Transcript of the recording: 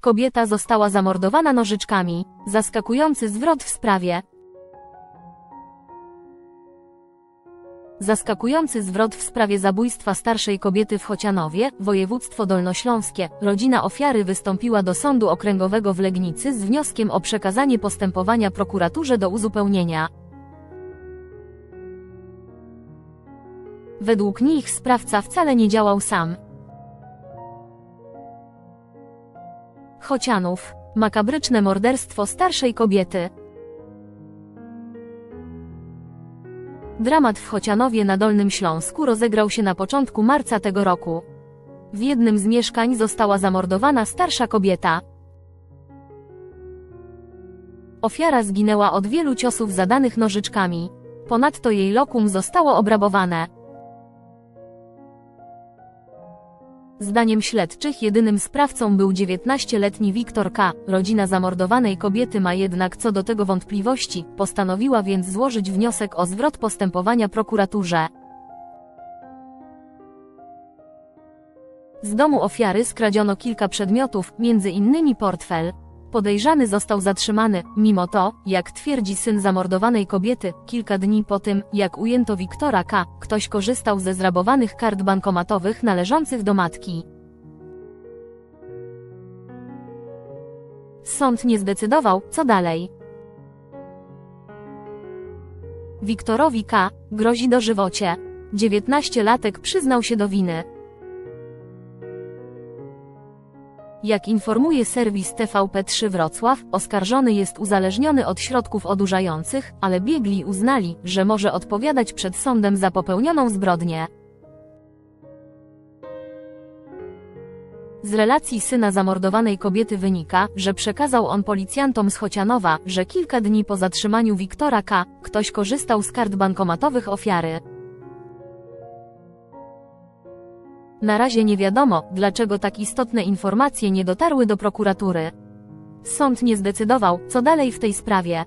Kobieta została zamordowana nożyczkami. Zaskakujący zwrot w sprawie. Zaskakujący zwrot w sprawie zabójstwa starszej kobiety w Chocianowie, województwo dolnośląskie. Rodzina ofiary wystąpiła do Sądu Okręgowego w Legnicy z wnioskiem o przekazanie postępowania prokuraturze do uzupełnienia. Według nich sprawca wcale nie działał sam. Chocianów. Makabryczne morderstwo starszej kobiety. Dramat w Chocianowie na Dolnym Śląsku rozegrał się na początku marca tego roku. W jednym z mieszkań została zamordowana starsza kobieta. Ofiara zginęła od wielu ciosów zadanych nożyczkami. Ponadto jej lokum zostało obrabowane. Zdaniem śledczych jedynym sprawcą był 19-letni Wiktor K. Rodzina zamordowanej kobiety ma jednak co do tego wątpliwości, postanowiła więc złożyć wniosek o zwrot postępowania prokuraturze. Z domu ofiary skradziono kilka przedmiotów, między innymi portfel. Podejrzany został zatrzymany, mimo to, jak twierdzi syn zamordowanej kobiety, kilka dni po tym, jak ujęto Wiktora K., ktoś korzystał ze zrabowanych kart bankomatowych należących do matki. Sąd nie zdecydował, co dalej. Wiktorowi K. grozi dożywocie. 19-latek przyznał się do winy. Jak informuje serwis TVP3 Wrocław, oskarżony jest uzależniony od środków odurzających, ale biegli uznali, że może odpowiadać przed sądem za popełnioną zbrodnię. Z relacji syna zamordowanej kobiety wynika, że przekazał on policjantom z Chocianowa, że kilka dni po zatrzymaniu Wiktora K. ktoś korzystał z kart bankomatowych ofiary. Na razie nie wiadomo, dlaczego tak istotne informacje nie dotarły do prokuratury. Sąd nie zdecydował, co dalej w tej sprawie.